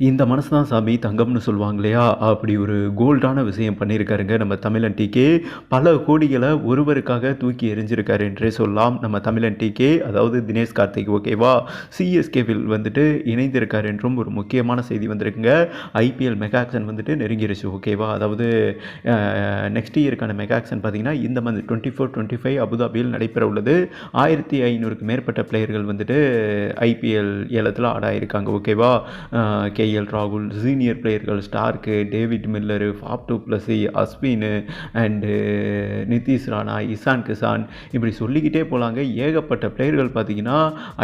இந்த மனசு தான் சாமி தங்கம்னு சொல்லுவாங்க இல்லையா அப்படி ஒரு கோல்டான விஷயம் பண்ணியிருக்காருங்க நம்ம தமிழன் டிகே பல கோடிகளை ஒருவருக்காக தூக்கி எரிஞ்சிருக்காரு என்றே சொல்லலாம். நம்ம தமிழன் டிகே அதாவது தினேஷ் கார்த்திக் ஓகேவா சிஎஸ்கேவில் வந்துட்டு இணைந்திருக்கார் என்றும் ஒரு முக்கியமான செய்தி வந்திருக்குங்க. ஐபிஎல் மெகாக்சன் வந்துட்டு நெருங்கிருச்சு ஓகேவா அதாவது நெக்ஸ்ட் இயருக்கான மெகாக்சன் பார்த்தீங்கன்னா இந்த month twenty four twenty five அபுதாபியில் நடைபெற உள்ளது. ஆயிரத்தி ஐநூறுக்கு மேற்பட்ட பிளேயர்கள் வந்துட்டு ஐபிஎல் ஏலத்தில் ஆடாயிருக்காங்க ஓகேவா கேஎல் ராகுல் senior பிளேயர்கள் Starc David Miller Faf du Plessis Ashwin and Nitish Rana Ishan Kishan இப்படி சொல்லிக்கிட்டே போகலாங்க ஏகப்பட்ட பிளேயர்கள் பார்த்தீங்கன்னா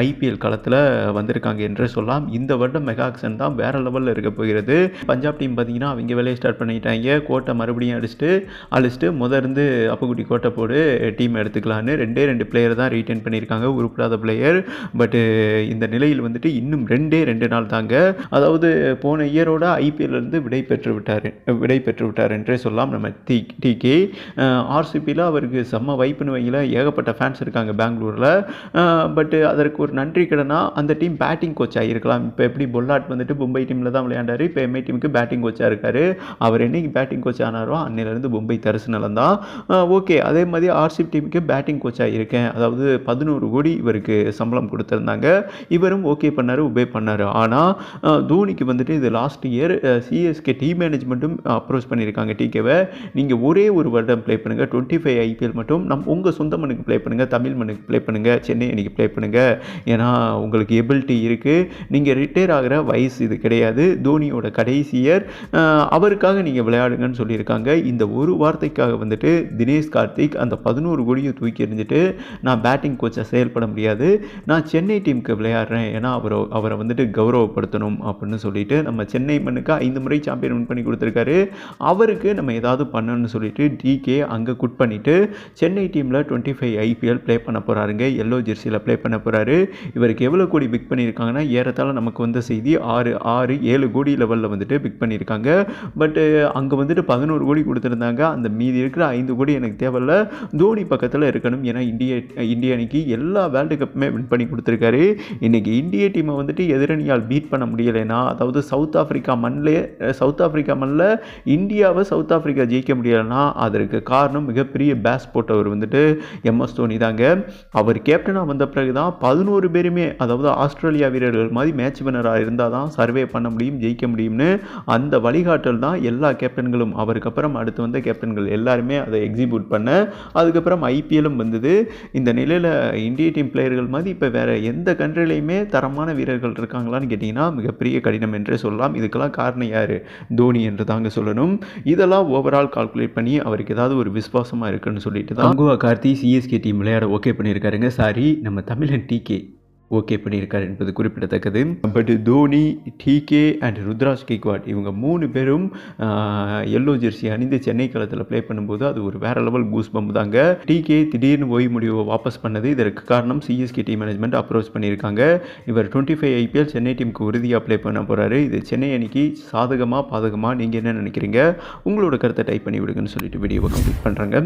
ஐபிஎல் களத்தில் வந்திருக்காங்க என்று சொல்லலாம். இந்த வருடம் மெகாக்சன் தான் வேறு லெவலில் இருக்க போகிறது. பஞ்சாப் டீம் பார்த்தீங்கன்னா அவங்க வேலையை ஸ்டார்ட் பண்ணிட்டாங்க. கோட்டை மறுபடியும் அடிச்சுட்டு அழிச்சிட்டு முதர்ந்து அப்பகுட்டி கோட்டை போடு டீம் எடுத்துக்கலான்னு ரெண்டே ரெண்டு பிளேயர் தான் ரீட்டைன் பண்ணியிருக்காங்க. உருப்படாத பிளேயர் பட்டு இந்த நிலையில் வந்துட்டு இன்னும் ரெண்டே ரெண்டு நாள் தாங்க. அதாவது போன இயரோட ஐபிஎல்லேருந்து விடை பெற்று விட்டார் விடை பெற்று விட்டார் என்றே சொல்லலாம் நம்ம டி டிகே ஆர்சிபியில் அவருக்கு செம்ம வைப்புன்னு வைங்கள ஏகப்பட்ட ஃபேன்ஸ் இருக்காங்க பெங்களூரில். பட்டு அதற்கு ஒரு நன்றி கடனாக அந்த டீம் பேட்டிங் கோச் ஆகியிருக்கலாம் இப்போ எப்படி பொல்லாட் வந்துட்டு மும்பை டீமில் தான் விளையாண்டார் இப்போ எம்ஐ டீமுக்கு பேட்டிங் கோச்சாக இருக்கார். அவர் என்னைக்கு பேட்டிங் கோச் ஆனாரோ அன்னையிலேருந்து மும்பை தரிசு நிலம் தான். ஓகே அதே மாதிரி ஆர்சிபி டீமுக்கு பேட்டிங் கோச்சாக இருக்கேன் அதாவது பதினோரு கோடி இவருக்கு சம்பளம் கொடுத்துருந்தாங்க. இவரும் ஓகே பண்ணார் உபே பண்ணார். ஆனால் தோனிக்கு வந்துட்டு இது லாஸ்ட் இயர் சிஎஸ்கே டீம் மேனேஜ்மெண்ட்டும் அப்ரோச் பண்ணியிருக்காங்க டிகேவை நீங்கள் ஒரே ஒரு வருடம் ப்ளே பண்ணுங்கள் டுவெண்ட்டி ஃபைவ் ஐபிஎல் மட்டும். நம் உங்கள் சொந்த மண்ணுக்கு ப்ளே பண்ணுங்கள் தமிழ் மண்ணுக்கு ப்ளே பண்ணுங்கள் சென்னை அன்றைக்கி ப்ளே பண்ணுங்கள் ஏன்னா உங்களுக்கு எபிலிட்டி இருக்குது நீங்கள் ரிட்டையர் ஆகிற வயசு இது கிடையாது. தோனியோட கடைசி இயர் அவருக்காக நீங்கள் விளையாடுங்கன்னு சொல்லியிருக்காங்க. இந்த ஒரு வார்த்தைக்காக வந்துட்டு தினேஷ் கார்த்திக் அந்த பதினோரு கோடியை தூக்கி எறிஞ்சிட்டு நான் பேட்டிங் கோச்சை செயல்பட முடியாது. நான் சென்னை டீமுக்கு விளையாடுறேன். ஏன்னா அவரை அவரை வந்துட்டு கௌரவப்படுத்தணும் அப்படின்னு சொல்லிட்டு நம்ம சென்னை மண்ணுக்கு ஐந்து முறை சாம்பியன் வின் பண்ணி கொடுத்துருக்காரு. அவருக்கு நம்ம ஏதாவது பண்ணணும்னு சொல்லிட்டு டிகே அங்கே குட் பண்ணிவிட்டு சென்னை டீமில் டுவெண்ட்டி ஃபைவ் ஐபிஎல் ப்ளே பண்ண போகிறாருங்க எல்லோ ஜெர்சியில் ப்ளே பண்ண போகிறாரு இவருக்கு எவ்வளோ கோடி பிக் பண்ணியிருக்காங்கன்னா ஏறத்தாழ நமக்கு வந்த செய்தி ஆறு ஆறு ஏழு கோடி லெவலில் வந்துட்டு பிக் பண்ணியிருக்காங்க. பட்டு அங்கே வந்துட்டு பதினோரு கோடி கொடுத்துருந்தாங்க. அந்த மீதி இருக்கிற ஐந்து கோடி எனக்கு தேவையில்ல. தோனி பக்கத்தில் இருக்கணும். ஏன்னா இந்திய இந்திய அணிக்கு எல்லா வேர்ல்டு கப்புமே வின் பண்ணி கொடுத்துருக்காரு. இன்றைக்கி இந்திய டீமை வந்துட்டு எதிரணியால் பீட் பண்ண முடியலைன்னா அதாவது சவுத் ஆஃப்ரிக்கா மண்ணிலே சவுத் ஆஃப்ரிக்கா மண்ணில் இந்தியாவை சவுத் ஆஃப்ரிக்கா ஜெயிக்க முடியலைன்னா அதற்கு காரணம் மிகப்பெரிய பேஸ் போட்டவர் வந்துட்டு எம்எஸ் தோனி தாங்க. அவர் கேப்டனாக வந்த பிறகு தான் பதினோரு பேருமே அதாவது ஆஸ்திரேலியா வீரர்கள் மாதிரி மேட்ச் வினராக இருந்தால் தான் சர்வே பண்ண முடியும் ஜெயிக்க முடியும்னு அந்த வழிகாட்டல் தான் எல்லா கேப்டன்களும் அவருக்கு அப்புறம் அடுத்து வந்த கேப்டன்கள் எல்லாருமே அதை எக்ஸிக்யூட் பண்ண அதுக்கப்புறம் ஐபிஎல்லும் வந்தது. இந்த நிலையில் இந்திய டீம் பிளேயர்கள் மாதிரி இப்போ வேறு எந்த கண்ட்ரிலையுமே தரமான வீரர்கள் இருக்காங்களான்னு கேட்டிங்கன்னா மிகப்பெரிய கடினம் என்றே சொல்லலாம். இதுக்கெல்லாம் காரணம் யார்? தோனி என்று தாங்க சொல்லணும். இதெல்லாம் ஓவரால் கால்குலேட் பண்ணி அவருக்கு ஏதாவது ஒரு விசுவாசமாக இருக்குன்னு சொல்லிட்டு தான் அங்குவா கார்த்தி சிஎஸ்கே டீம் விளையாட ஓகே பண்ணியிருக்காருங்க. சாரி நம்ம தமிழன் டிகே ஓகே பண்ணியிருக்கார் என்பது குறிப்பிடத்தக்கது. But Dhoni DK and Ruturaj Gaikwad இவங்க மூணு பேரும் எல்லோ ஜெர்சி அணிந்து சென்னை களத்தில் ப்ளே பண்ணும்போது அது ஒரு வேற லெவல் பூஸ் பம்பு தாங்க. டிகே திடீர்னு ஓய்வு முடிவை வாபஸ் பண்ணது. இதற்கு காரணம் சிஎஸ்கே டீம் மேனேஜ்மெண்ட் அப்ரோச் பண்ணியிருக்காங்க. இவர் டுவெண்ட்டி ஃபைவ் ஐபிஎல் சென்னை டீமுக்கு உறுதியாக ப்ளே பண்ண போகிறாரு இது சென்னை அணிக்கு சாதகமாக பாதகமாக நீங்கள் என்ன நினைக்கிறீங்க? உங்களோட கருத்தை டைப் பண்ணி விடுங்கன்னு சொல்லிட்டு வீடியோவை கம்ப்ளீட் பண்ணுறாங்க